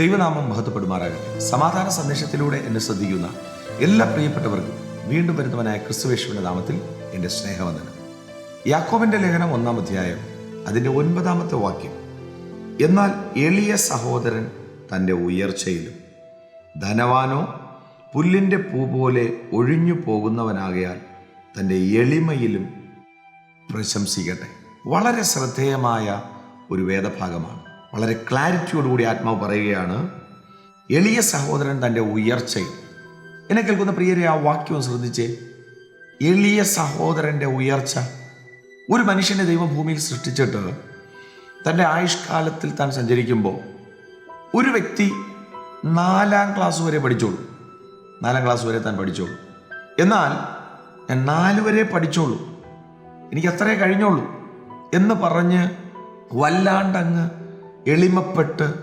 ദൈവനാമം മഹത്വപ്പെടുമാറാകട്ടെ. സമാധാന സന്ദേശത്തിലൂടെ എന്നെ ശ്രദ്ധിക്കുന്ന എല്ലാ പ്രിയപ്പെട്ടവർക്കും വീണ്ടും വരുന്നവനായ ക്രിസ്തുവേശുവിന്റെ നാമത്തിൽ എന്റെ സ്നേഹവന്ദനം. യാക്കോബിന്റെ ലേഖനം ഒന്നാം അധ്യായം അതിന്റെ ഒൻപതാമത്തെ വാക്യം. എന്നാൽ എളിയ സഹോദരൻ തന്റെ ഉയർച്ചയിലും ധനവാനോ പുല്ലിന്റെ പൂ പോലെ ഒഴിഞ്ഞു പോകുന്നവനാകയാൽ തന്റെ എളിമയിലും പ്രശംസിക്കട്ടെ. വളരെ ശ്രദ്ധേയമായ ഒരു വേദഭാഗമാണ്. വളരെ ക്ലാരിറ്റിയോടുകൂടി ആത്മാവ് പറയുകയാണ് എളിയ സഹോദരൻ തന്റെ ഉയർച്ചയിൽ. എന്നെ കേൾക്കുന്ന പ്രിയരെ ആ വാക്യം ശ്രദ്ധിച്ചേ. എളിയ സഹോദരന്റെ ഉയർച്ച. ഒരു മനുഷ്യനെ ദൈവഭൂമിയിൽ സൃഷ്ടിച്ചിട്ട് തന്റെ ആയുഷ്കാലത്തിൽ താൻ സഞ്ചരിക്കുമ്പോൾ ഒരു വ്യക്തി നാലാം ക്ലാസ് വരെ പഠിച്ചോളൂ. നാലാം ക്ലാസ് വരെ താൻ പഠിച്ചോളൂ. എന്നാൽ ഞാൻ നാല് വരെ പഠിച്ചോളൂ. എനിക്ക് അത്രേ കഴിഞ്ഞോളൂ എന്ന് പറഞ്ഞ് വല്ലാണ്ടങ്ങ് എളിമപ്പെട്ട്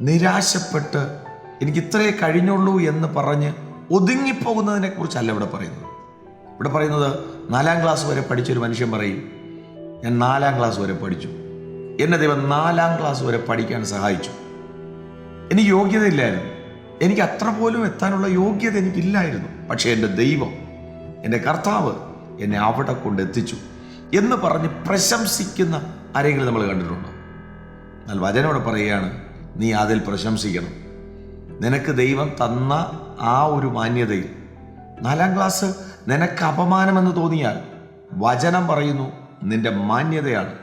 നിരാശപ്പെട്ട് എനിക്ക് ഇത്രേ കഴിഞ്ഞുള്ളൂ എന്ന് പറഞ്ഞ് ഒതുങ്ങിപ്പോകുന്നതിനെ കുറിച്ചല്ല ഇവിടെ പറയുന്നത്. ഇവിടെ പറയുന്നത് നാലാം ക്ലാസ് വരെ പഠിച്ചൊരു മനുഷ്യൻ പറയും ഞാൻ നാലാം ക്ലാസ് വരെ പഠിച്ചു. എന്നെ ദൈവം നാലാം ക്ലാസ് വരെ പഠിക്കാൻ സഹായിച്ചു. എനിക്ക് യോഗ്യതയില്ലായിരുന്നു. എനിക്ക് അത്ര പോലും എത്താനുള്ള യോഗ്യത എനിക്കില്ലായിരുന്നു. പക്ഷേ എന്റെ ദൈവം എന്റെ കർത്താവ് എന്നെ അവിടെ കൊണ്ടെത്തിച്ചു. എന്ന് പറഞ്ഞ് പ്രശംസിക്കുന്ന ആരെങ്കിലും നമ്മൾ കണ്ടിട്ടുണ്ടോ? എന്നാൽ വചനോട് പറയുകയാണ് നീ അതിൽ പ്രശംസിക്കണം. നിനക്ക് ദൈവം തന്ന ആ ഒരു മാന്യതയിൽ നാലാം ക്ലാസ് നിനക്ക് അപമാനമെന്ന് തോന്നിയാൽ വചനം പറയുന്നു നിന്റെ മാന്യതയാണ്.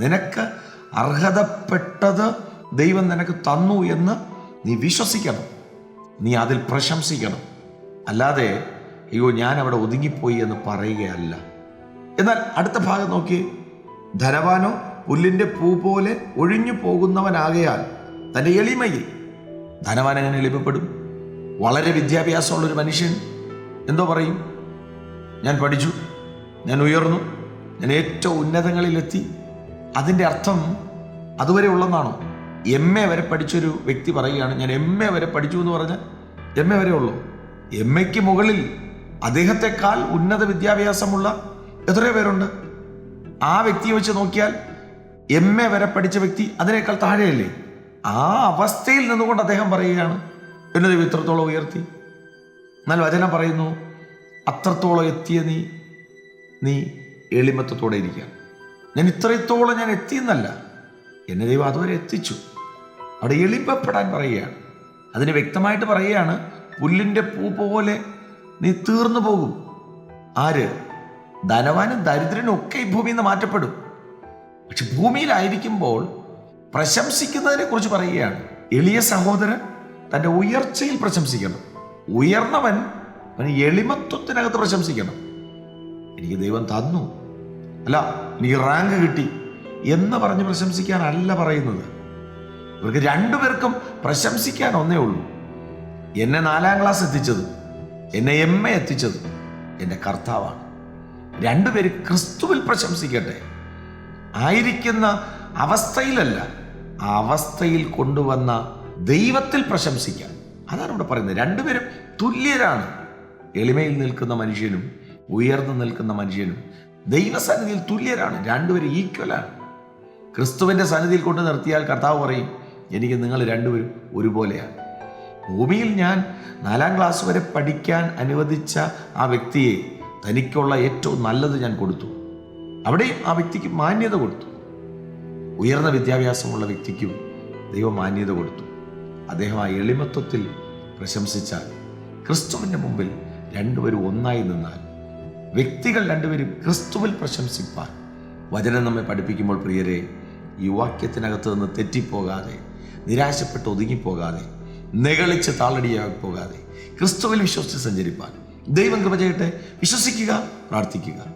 നിനക്ക് അർഹതപ്പെട്ടത് ദൈവം നിനക്ക് തന്നു എന്ന് നീ വിശ്വസിക്കണം. നീ അതിൽ പ്രശംസിക്കണം. അല്ലാതെ അയ്യോ ഞാൻ അവിടെ ഒതുങ്ങിപ്പോയി എന്ന് പറയുകയല്ല. എന്നാൽ അടുത്ത ഭാഗം നോക്കി. ധനവാനോ പുല്ലിന്റെ പൂ പോലെ ഒഴിഞ്ഞു പോകുന്നവനാകയാൽ തന്റെ എളിമയിൽ ധനവാൻ എങ്ങനെ എളിമപ്പെടും? വളരെ വിദ്യാഭ്യാസമുള്ളൊരു മനുഷ്യൻ. എന്തോ പറയും. ഞാൻ പഠിച്ചു. ഞാൻ ഉയർന്നു. ഞാൻ ഏറ്റവും ഉന്നതങ്ങളിലെത്തി. അതിന്റെ അർത്ഥം അതുവരെ ഉള്ളതാണോ എം എ വരെ പഠിച്ചൊരു വ്യക്തി പറയുകയാണ് ഞാൻ എം എ വരെ പഠിച്ചു എന്ന് പറഞ്ഞാൽ എം എ വരെ ഉള്ളൂ. എം എക്ക് മുകളിൽ അദ്ദേഹത്തെക്കാൾ ഉന്നത വിദ്യാഭ്യാസമുള്ള എത്രയോ പേരുണ്ട്. ആ വ്യക്തിയെ വെച്ച് നോക്കിയാൽ എം എ വരെ പഠിച്ച വ്യക്തി അതിനേക്കാൾ താഴെയല്ലേ? ആ അവസ്ഥയിൽ നിന്നുകൊണ്ട് അദ്ദേഹം പറയുകയാണ്. എന്നെ ദൈവം ഇത്രത്തോളം ഉയർത്തി. എന്നാൽ വചനം പറയുന്നു അത്രത്തോളം എത്തിയ നീ നീ എളിമത്വത്തോടെ ഇരിക്കുക ഞാൻ ഇത്രത്തോളം ഞാൻ എത്തിയെന്നല്ല. എന്നെ ദൈവം അതുവരെ എത്തിച്ചു. അവിടെ എളിമപ്പെടാൻ പറയുകയാണ്. അതിന് വ്യക്തമായിട്ട് പറയുകയാണ് പുല്ലിന്റെ പൂ പോലെ നീ തീർന്നു പോകും. ആര്? ധനവാനും ദരിദ്രനും ഒക്കെ ഈ ഭൂമിയിൽ നിന്ന് മാറ്റപ്പെടും. പക്ഷെ ഭൂമിയിലായിരിക്കുമ്പോൾ പ്രശംസിക്കുന്നതിനെ കുറിച്ച് പറയുകയാണ്. എളിയ സഹോദരൻ തന്റെ ഉയർച്ചയിൽ പ്രശംസിക്കണം. ഉയർന്നവൻ അവന് എളിമത്വത്തിനകത്ത് പ്രശംസിക്കണം. എനിക്ക് ദൈവം തന്നു. അല്ല എനിക്ക് റാങ്ക് കിട്ടി എന്ന് പറഞ്ഞ് പ്രശംസിക്കാനല്ല പറയുന്നത്. ഇവർക്ക് രണ്ടുപേർക്കും പ്രശംസിക്കാൻ ഒന്നേ ഉള്ളൂ. എന്നെ നാലാം ക്ലാസ് എത്തിച്ചത് എന്നെ എം എ എത്തിച്ചത് എന്റെ കർത്താവാണ്. രണ്ടുപേര് ക്രിസ്തുവിൽ പ്രശംസിക്കട്ടെ. ആയിരിക്കുന്ന അവസ്ഥയിലല്ല ആ അവസ്ഥയിൽ കൊണ്ടുവന്ന ദൈവത്തിൽ പ്രശംസിക്കാം അതാണ് ഇവിടെ പറയുന്നത്. രണ്ടുപേരും തുല്യരാണ്. എളിമയിൽ നിൽക്കുന്ന മനുഷ്യനും ഉയർന്നു നിൽക്കുന്ന മനുഷ്യനും ദൈവസന്നിധിയിൽ തുല്യരാണ്. രണ്ടുപേരും ഈക്വലാണ് ക്രിസ്തുവിന്റെ സന്നിധിയിൽ കൊണ്ട് നിർത്തിയാൽ കർത്താവ് പറയും എനിക്ക് നിങ്ങൾ രണ്ടുപേരും ഒരുപോലെയാണ്. ഭൂമിയിൽ ഞാൻ നാലാം ക്ലാസ് വരെ പഠിക്കാൻ അനുവദിച്ച ആ വ്യക്തിയെ തനിക്കുള്ള ഏറ്റവും നല്ലത് ഞാൻ കൊടുത്തു. അവിടെയും ആ വ്യക്തിക്ക് മാന്യത കൊടുത്തു. ഉയർന്ന വിദ്യാഭ്യാസമുള്ള വ്യക്തിക്കും ദൈവം മാന്യത കൊടുത്തു. അദ്ദേഹം ആ എളിമത്വത്തിൽ പ്രശംസിച്ചാൽ ക്രിസ്തുവിന്റെ മുമ്പിൽ രണ്ടുപേരും ഒന്നായി നിന്നാൽ വ്യക്തികൾ രണ്ടുപേരും ക്രിസ്തുവിൽ പ്രശംസിപ്പാൻ. വചനം നമ്മെ പഠിപ്പിക്കുമ്പോൾ പ്രിയരെ ഈ വാക്യത്തിനകത്ത് നിന്ന് തെറ്റിപ്പോകാതെ നിരാശപ്പെട്ട് ഒതുങ്ങിപ്പോകാതെ നികളിച്ച് താളടിയായി പോകാതെ ക്രിസ്തുവിൽ വിശ്വസിച്ച് സഞ്ചരിപ്പാൻ. ദൈവം കൃപ ചെയ്യട്ടെ. വിശ്വസിക്കുക പ്രാർത്ഥിക്കുക.